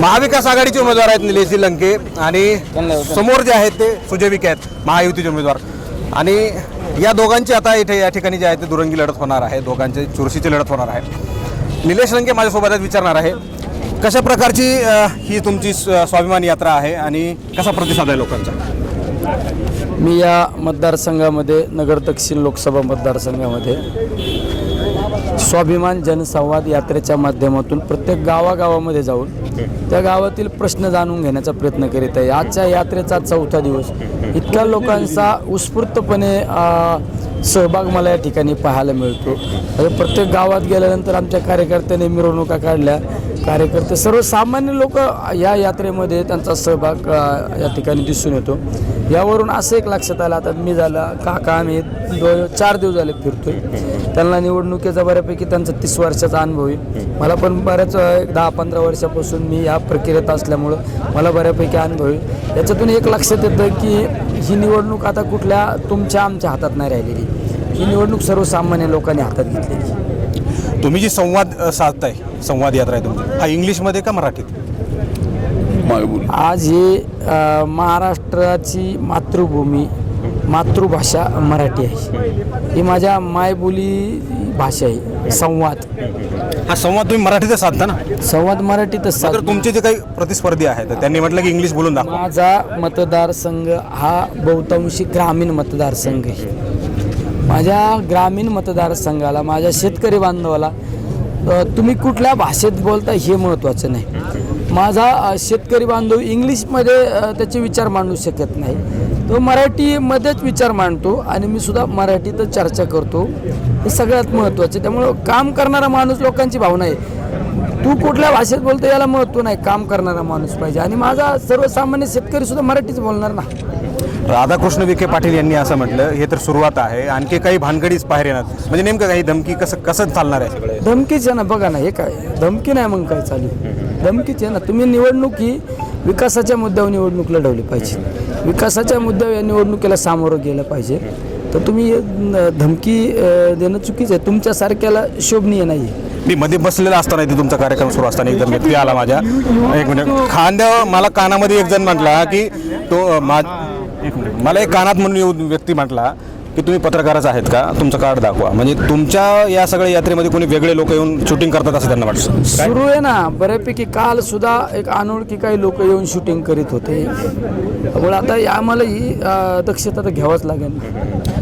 महाविकास आघाडीचे उमेदवार आहेत निलेशजी लंके आणि समोर जे आहेत ते सुजय विखे आहेत महायुतीचे उमेदवार. आणि या दोघांची आता इथे या ठिकाणी जे आहे ते दुरंगी लढत होणार आहे दोघांचे चुरशीची लढत होणार आहे. निलेश लंके माझ्यासोबत आहेत विचारणार आहे कशा प्रकारची ही तुमची स्वाभिमान यात्रा आहे आणि कसा प्रतिसाद आहे लोकांचा? मी या मतदारसंघामध्ये नगर दक्षिण लोकसभा मतदारसंघामध्ये स्वाभिमान जनसंवाद यात्रेच्या माध्यमातून प्रत्येक गावागावामध्ये जाऊन त्या गावातील प्रश्न जाणून घेण्याचा प्रयत्न करीत आहे. आजच्या यात्रेचा चौथा दिवस. इतक्या लोकांचा उत्स्फूर्तपणे सहभाग मला या ठिकाणी पाहायला मिळतो. प्रत्येक गावात गेल्यानंतर आमच्या कार्यकर्त्यांनी मिरवणुका काढल्या. कार्यकर्ते सर्वसामान्य लोक या यात्रेमध्ये त्यांचा सहभाग या ठिकाणी दिसून येतो. यावरून असं एक लक्षात आलं आता मी झालं काका आम्ही दोन चार दिवस झाले फिरतोय. त्यांना निवडणुकीचा बऱ्यापैकी त्यांचा तीस वर्षाचा अनुभव आहे. मला पण बऱ्याच दहा पंधरा वर्षापासून मी या प्रक्रियेत असल्यामुळं मला बऱ्यापैकी अनुभव आहे. याच्यातून एक लक्षात येतं की ही निवडणूक आता कुठल्या तुमच्या आमच्या हातात नाही राहिलेली. ही निवडणूक सर्वसामान्य लोकांनी हातात घेतलेली तुम्ही जी संवाद साधताय संवाद यात्रा आहे तुमची हा इंग्लिशमध्ये का मराठीत? आज ही महाराष्ट्राची मातृभूमी मातृभाषा मराठी आहे. ही माझ्या मायबोली भाषा आहे संवाद. हा संवाद तुम्ही मराठीतच साधता ना? संवाद मराठीतच तर साधतो. तुमचे जे काही प्रतिस्पर्धी आहेत त्यांनी म्हटलं की इंग्लिश बोलून दाखवा. माझा मतदारसंघ हा बहुतांशी ग्रामीण मतदारसंघ आहे. माझ्या ग्रामीण मतदारसंघाला माझ्या शेतकरी बांधवाला अ, तुम्ही कुठल्या भाषेत बोलता हे महत्त्वाचं नाही. माझा शेतकरी बांधव इंग्लिशमध्ये त्याचे विचार मांडू शकत नाही. तो मराठीमध्येच विचार मांडतो आणि मी सुद्धा मराठीतच चर्चा करतो. हे सगळ्यात महत्त्वाचं त्यामुळं काम करणारा माणूस लोकांची भावना आहे. तू कुठल्या भाषेत बोलतो याला महत्त्व नाही. काम करणारा माणूस पाहिजे. आणि माझा सर्वसामान्य शेतकरी सुद्धा मराठीच बोलणार ना. राधाकृष्ण विखे पाटील यांनी असं म्हटलं हे तर सुरुवात आहे. आणखी काही भानगडीच बाहेर येणार. म्हणजे नेमकं काही धमकी कसं कसं चालणार आहे सगळे? धमकीच आहे ना बघा ना हे काय? धमकी नाही मग काय चालू? धमकीच आहे ना. तुम्ही निवडणूक ही विकासाच्या मुद्द्यावर निवडणूक लढवली पाहिजे. विकासाच्या मुद्द्यावर या निवडणुकीला सामोरं गेलं पाहिजे. तर तुम्ही धमकी देणं चुकीचं आहे. तुमच्यासारख्याला शोभनीय नाही आहे मी मध्ये बसलेला असताना इथे तुमचा कार्यक्रम सुरू असताना एकदम व्यक्ती आला माझ्या. एक मिनिट. खांद्या मला कानामध्ये एक जण म्हटला की तो मा एक मिनिट मला एक कानात म्हणून येऊन व्यक्ती म्हटला की तुम्ही पत्रकारच आहेत का? तुमचं कार्ड दाखवा. म्हणजे तुमच्या या सगळ्या यात्रेमध्ये कोणी वेगळे लोक येऊन शूटिंग करतात असं त्यांना वाटतं. सुरू आहे ना. बऱ्यापैकी काल सुद्धा एक अनोळखी काही लोक येऊन शूटिंग करीत होते. त्यामुळे आता या- आम्हाला ही अ, दक्षता तर घ्यावंच लागेल.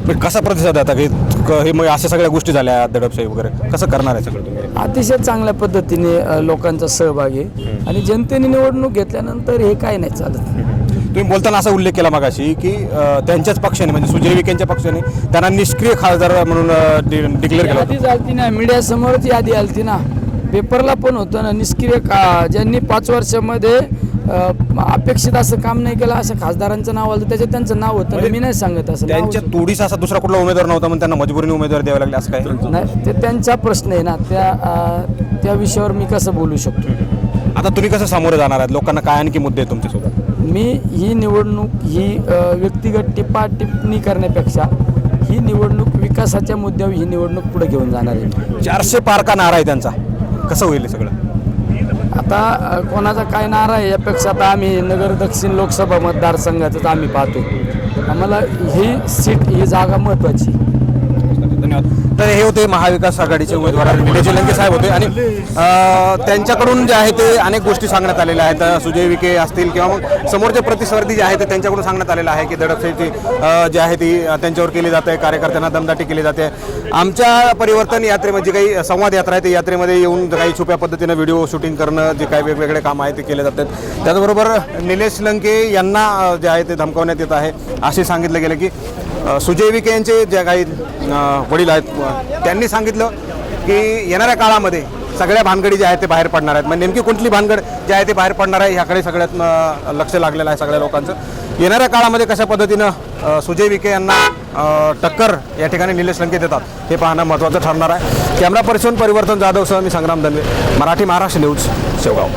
पण कसा प्रतिसाद आहे आता? की क- हे मग अशा सगळ्या गोष्टी झाल्या दडपशाही वगैरे. कसं करणार आहे सगळं तुम्ही? अतिशय चांगल्या पद्धतीने अ, लोकांचा सहभाग आहे. आणि जनतेने निवडणूक घेतल्यानंतर हे काय नाही चालत. तुम्ही बोलताना असा उल्लेख केला मागाशी की त्यांच्याच पक्षाने म्हणजे सुजय विखेंच्या पक्षाने त्यांना निष्क्रिय खासदार म्हणून डिक्लेअर केलं होतं. यादी चालती ना मीडियासमोरच यादी आलती ना. पेपरला पण होतं ना निष्क्रिय का ज्यांनी पाच वर्षामध्ये अपेक्षित असं काम नाही केलं असं खासदारांचं नाव आलं त्याच्यात त्यांचं नाव होतं मी नाही सांगत असं त्यांच्या तोडीस असा दुसरा कुठला उमेदवार नव्हता म्हणून त्यांना मजबुरीने उमेदवार द्यावे लागले असं काय नाही ते त्यांचा प्रश्न आहे ना त्या त्या विषयावर मी कसं बोलू शकतो? आता तुम्ही कसं सामोरे जाणार आहात? लोकांना काय आणखी मुद्दे आहेत तुमच्यासोबत? मी ही निवडणूक ही व्यक्तिगत टिप्पा टिप्पणी करण्यापेक्षा ही निवडणूक विकासाच्या मुद्द्यावर ही निवडणूक पुढे घेऊन जाणार आहे. चारशे पार का नारा आहे त्यांचा? कसं होईल सगळं? आता कोणाचा काय नारा आहे यापेक्षा आता आम्ही नगर दक्षिण लोकसभा मतदारसंघाचंच आम्ही पाहतो. आम्हाला ही सीट ही जागा महत्त्वाची. तर हे होते महाविकास आघाडीचे उमेदवार निलेश लंके साहेब होते. आणि त्यांच्याकडून जे आहे ते अनेक गोष्टी सांगण्यात आलेल्या आहेत. सुजय विखे असतील किंवा मग समोरचे प्रतिस्पर्धी जे आहेत ते त्यांच्याकडून सांगण्यात आलेलं आहे की दडपशाहीची जे जी आहे ती त्यांच्यावर केली जाते कार्यकर्त्यांना दमदाटी केली जाते. आमच्या परिवर्तन यात्रेमध्ये जी काही संवाद यात्रा आहे ते यात्रेमध्ये येऊन काही छुप्या पद्धतीनं व्हिडिओ शूटिंग करणं जे काही वेगवेगळे काम आहे ते केले जातात. त्याचबरोबर निलेश लंके यांना जे आहे ते धमकावण्यात येत आहे. असे सांगितलं गेलं की सुजय विखे यांचे जे काही वडील आहेत त्यांनी सांगितलं की येणाऱ्या काळामध्ये सगळ्या भानगडी ज्या आहेत ते बाहेर पडणार आहेत. म्हणजे नेमकी कुठली भानगड जे आहे ते बाहेर पडणार आहे ह्याकडे सगळ्यात लक्ष लागलेलं आहे सगळ्या लोकांचं. येणाऱ्या काळामध्ये कशा पद्धतीनं सुजय विखे यांना टक्कर या ठिकाणी निलेश लंके देतात हे पाहणं महत्त्वाचं ठरणार आहे. कॅमेरा पर्सन परिवर्तन जाधवसह मी संग्राम दनवे मराठी महाराष्ट्र न्यूज शेवगाव.